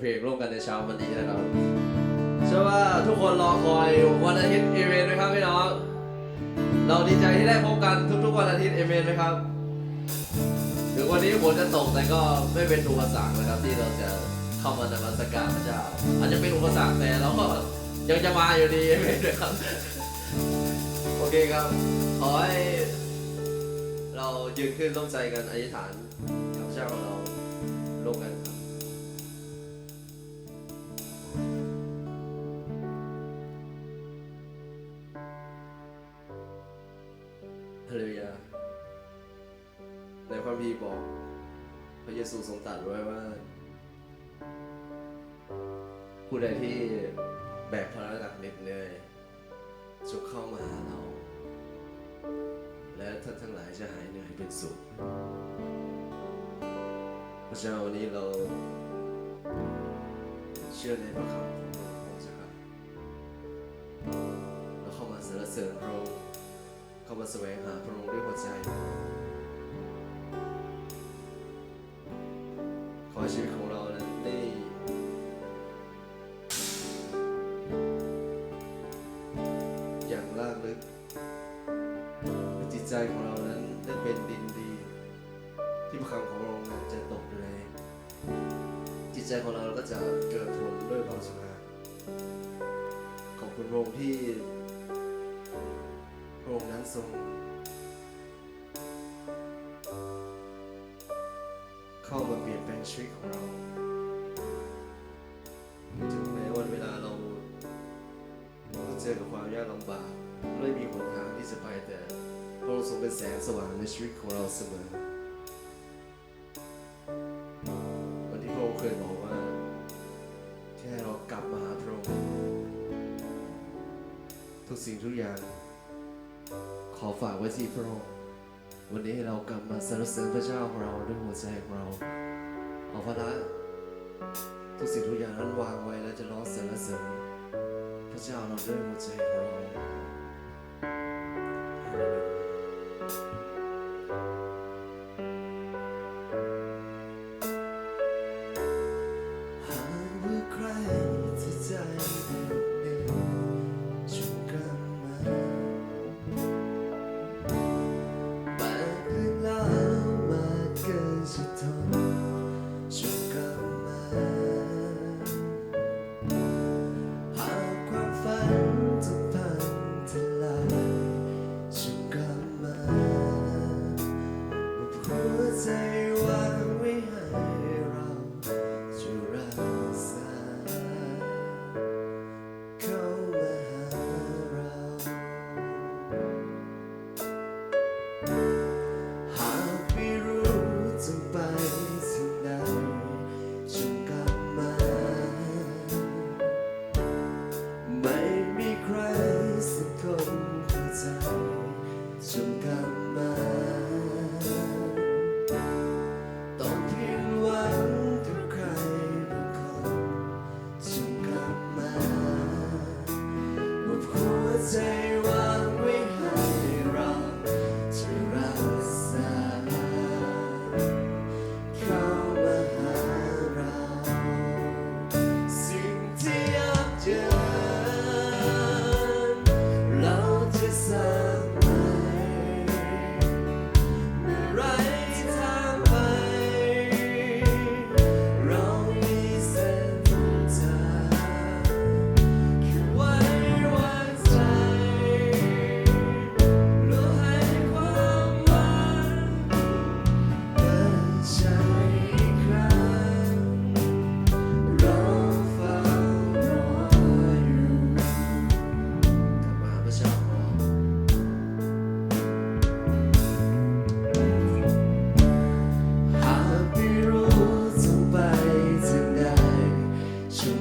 เพลงร่วมกันในเช้าวันนี้นะครับเชื่อว่าทุกคนรอคอยวันอาทิตย์เอเวนไหมครับพี่น้องเราดีใจที่ได้พบกันทุกๆวันอาทิตย์เอเวนไหมครับถึงวันนี้ฝนจะตกแต่ก็ไม่เป็นอุปสรรคนะครับ ที่เราจะเข้ามานมัสการพระเจ้าอาจจะเป็นอุปสรรคแต่เราก็ยังจะมาอยู่ดีเอเวนนะครับโอเคครับขอให้เรายืนขึ้นร่วมใจกันอธิษฐานกับเจ้าของเราร่วมกัน ยซูทรงตรัสไว้ว่า ผู้ใดที่แบกภาระหนักเหน็ดเหนื่อยจงเข้ามาหาเรา และท่านทั้งหลายจะหายเหนื่อยเป็นสุขพระเจ้าวันนี้เราเชื่อในพระคำของพระองค์เจ้าค่ะเราเข้ามาสรรเสริญพระองค์เข้ามาแสวงหาพระองค์ด้วยหัวใจ ให้ชีวิตของเรานั้นได้อย่างลากลึกจิตใจของเรานั้นได้เป็นดินดี ที่พระคำของพระองค์นั้นจะตกอยู่ในจิตใจของเราก็จะเกิดผลด้วยความสุขขอบคุณพระองค์ที่พระองค์นั้นทรง เข้ามาเปลี่ยนแปลงชีวิตของเราถึงแม้วันเวลาเราต้องเจอกับความยากลำบาก ไม่มีหนทางที่จะไปแต่พระองค์ทรงเป็นแสงสว่างในชีวิตของเราเสมอวันที่พระองค์เคยบอกว่าที่ให้เรากลับมาหาพระองค์ทุกสิ่งทุกอย่าง ขอฝากไว้ที่พระองค์ วันนี้ให้เรากลับมาสรรเสริญพระเจ้าของเราด้วยหัวใจของเราเอาพระทุกสิ่งทุกอย่างนั้นวางไว้แล้วจะร้องสรรเสริญพระเจ้าเราด้วยหัวใจของเรา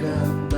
begun.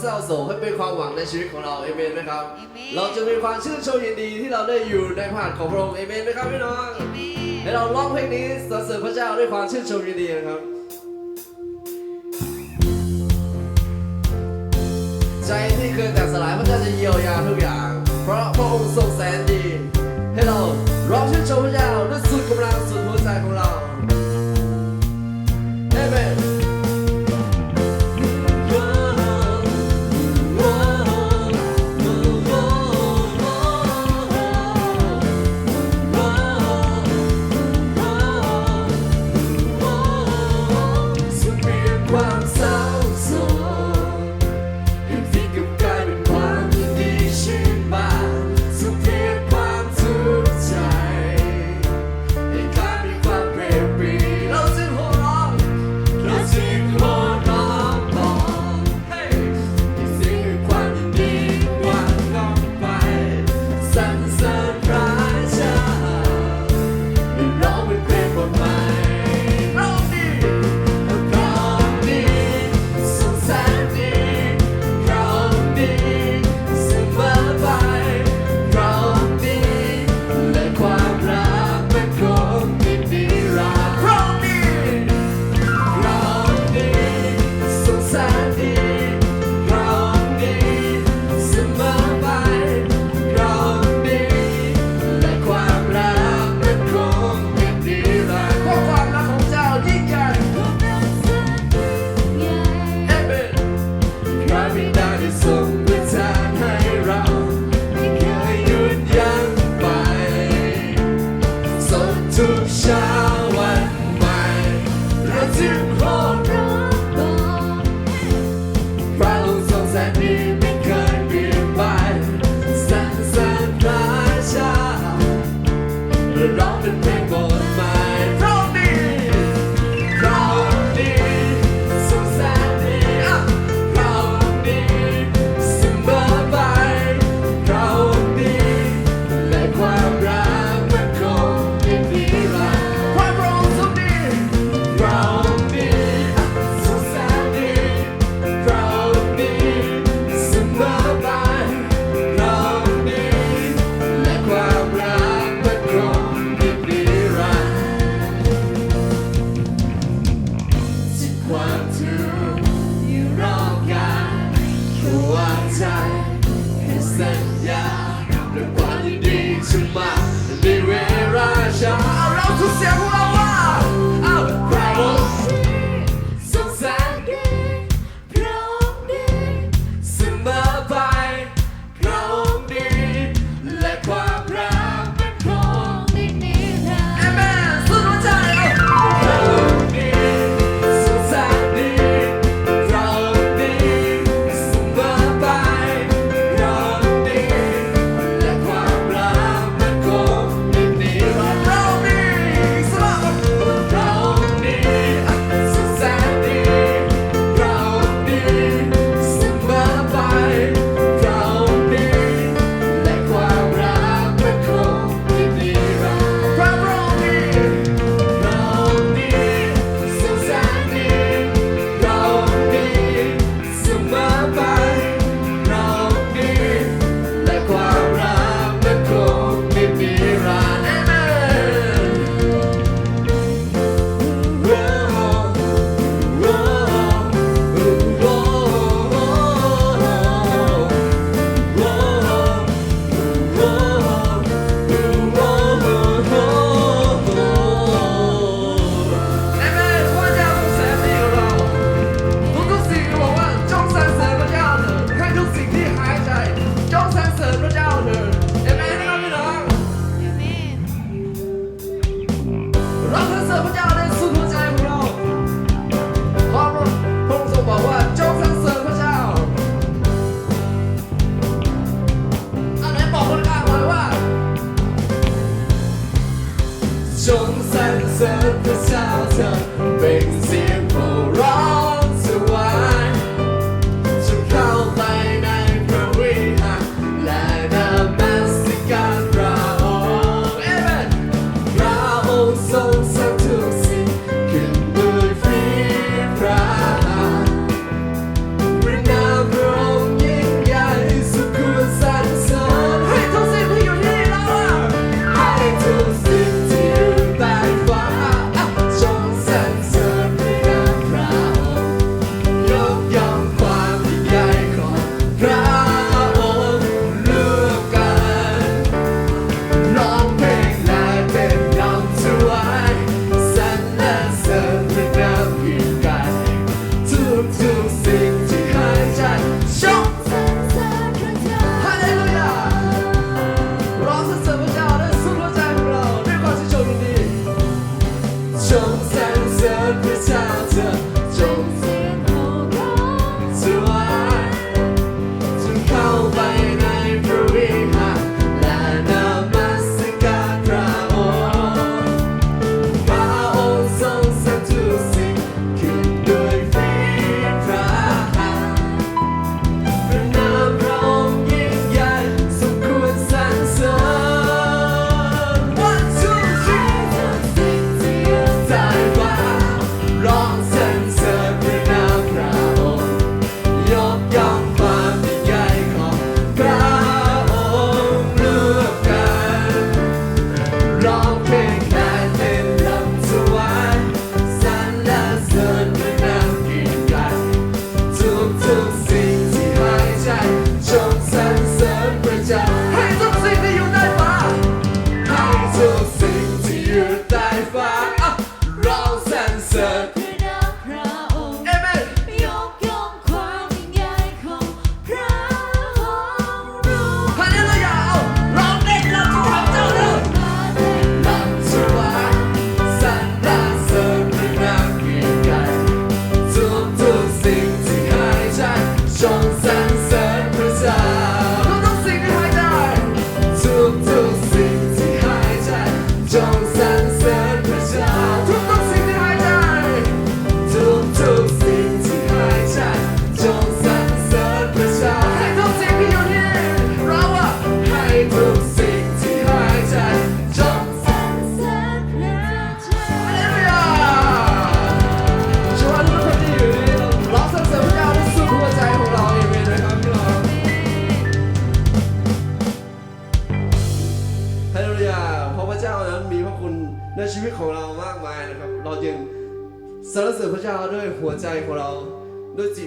เศร้าโศกให้เป็นความหวังในชีวิตของเราเอเมนไหมครับเอเมนเราจะมีความชื่นชมยินดีที่เราได้อยู่ในผ่านของพระองค์เอเมนไหมครับพี่น้องเอเมนให้เราร้องเพลงนี้สรรเสริญพระเจ้าด้วยความชื่นชมยินดีนะครับ ใจที่เคยแตกสลายพระเจ้าจะเยียวยาทุกอย่าง เพราะพระองค์ทรงแสนดี ให้เราร้องชื่นชมพระเจ้าด้วยสุดกำลังสุดหัวใจของเรา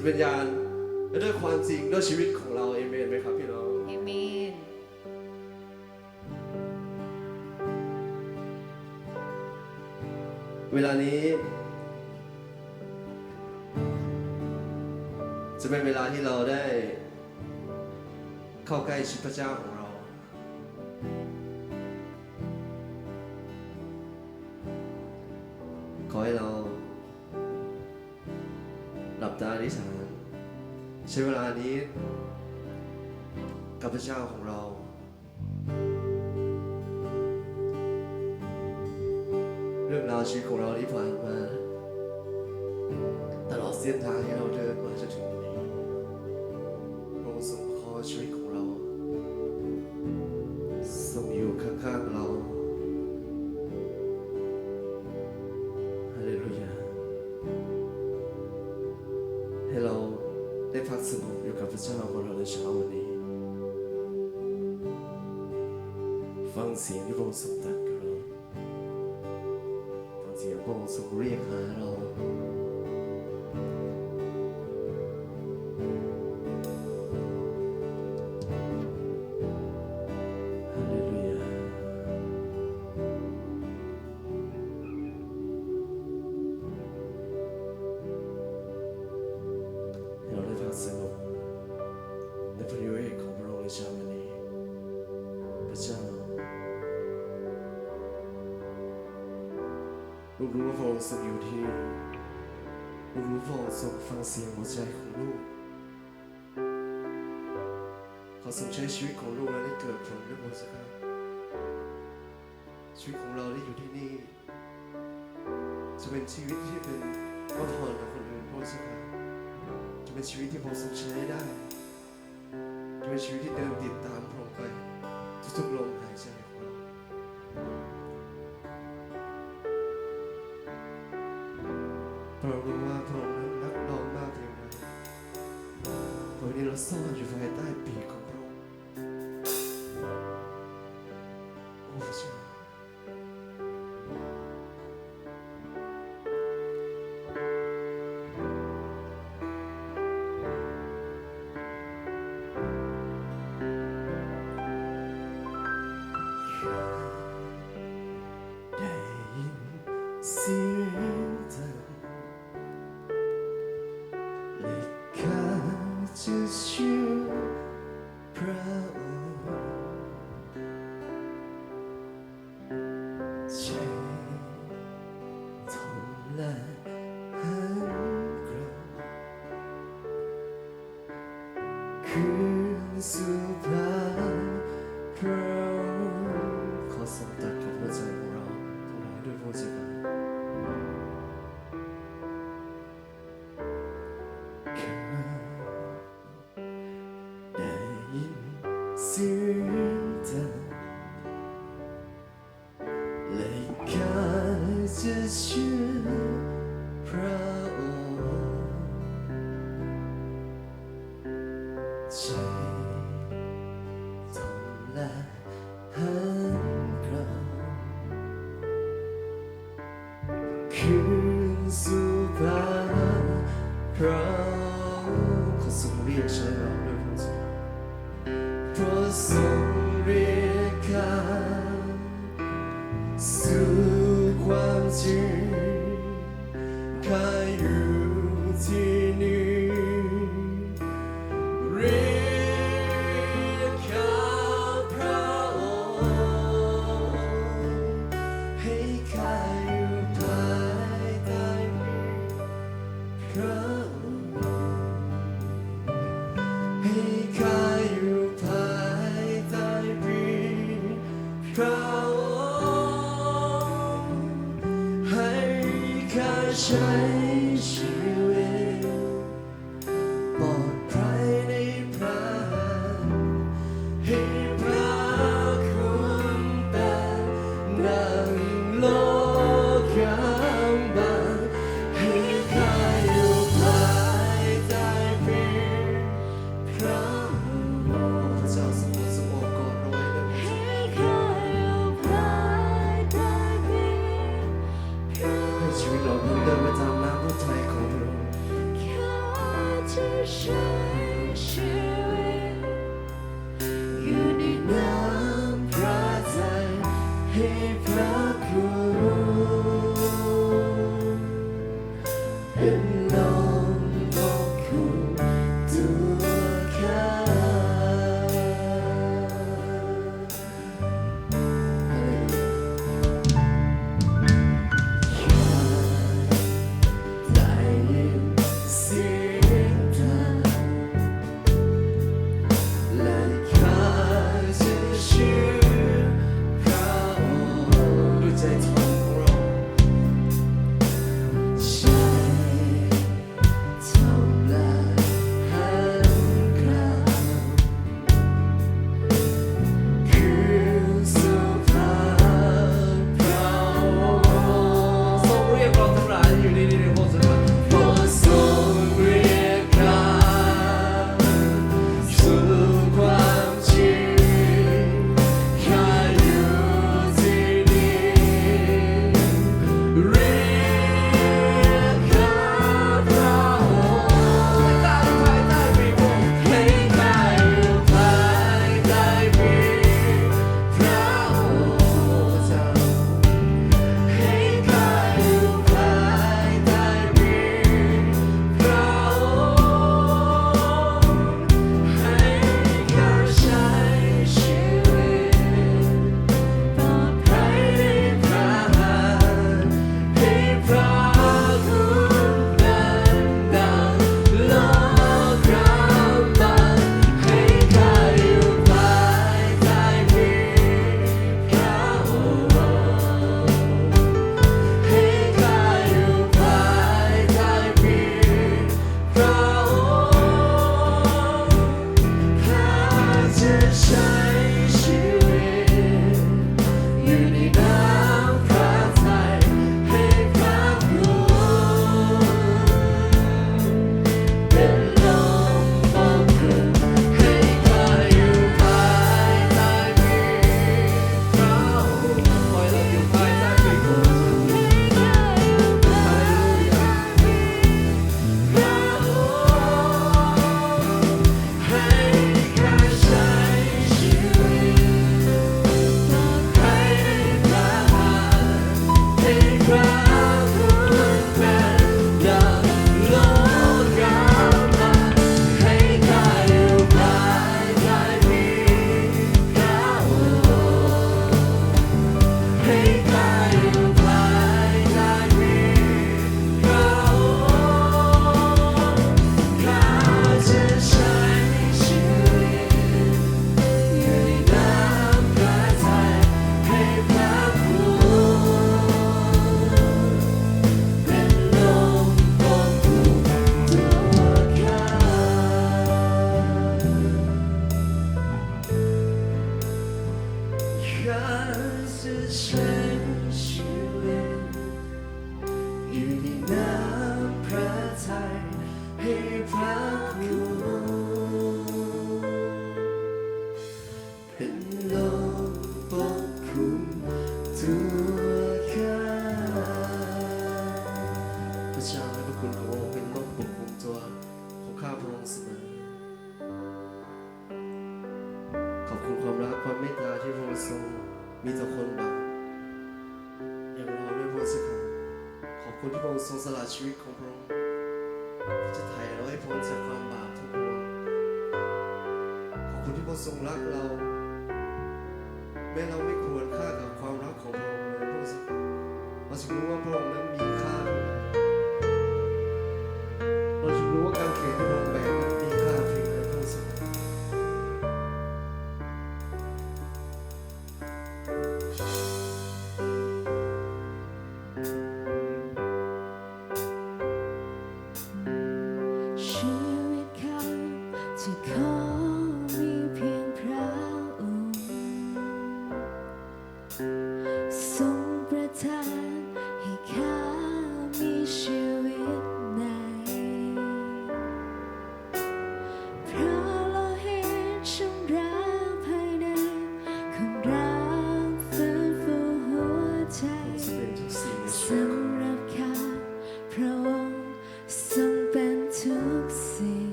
ตวิญญาณ และด้วยความจริงด้วยชีวิตของเราเอเมนไหมครับพี่น้องเอเมนเวลานี้ จะเป็นเวลาที่เราได้ เข้าใกล้ชิดพระเจ้าของเรา ขอให้เราหลับ ตาอธิษฐานใช้เวลานี้กับพระเจ้าของเรา เรื่องราวชีวิตของเราที่ผ่านมา ตลอดเส้นทางที่เราเดินมา ฟังเสียงที่พระองค์ทรงตรัสกับเราฟังเสียงพระองค์ทรงเรียกหาเรา ลูกรู้ว่าพระองค์ทรงอยู่ที่นี่ลูกรู้ว่าพระองค์ทรงฟังเสียงหัวใจของลูกขอทรงใช้ชีวิตของลูกและได้เกิดผลด้วยพระเจ้าชีวิตของเราได้อยู่ที่นี่ จะเป็นชีวิตที่เป็นพระพรกับคนอื่นพระเจ้าจะเป็นชีวิตที่พระองค์ทรงใช้ได้จะเป็นชีวิตที่เดินติดตามพระ เพราะเรารู้ว่าพระองค์นั้นรักเรามากเพียงใดวันนี้เราซ่อนอยู่ภายใต้ปีกของ ค์ขอ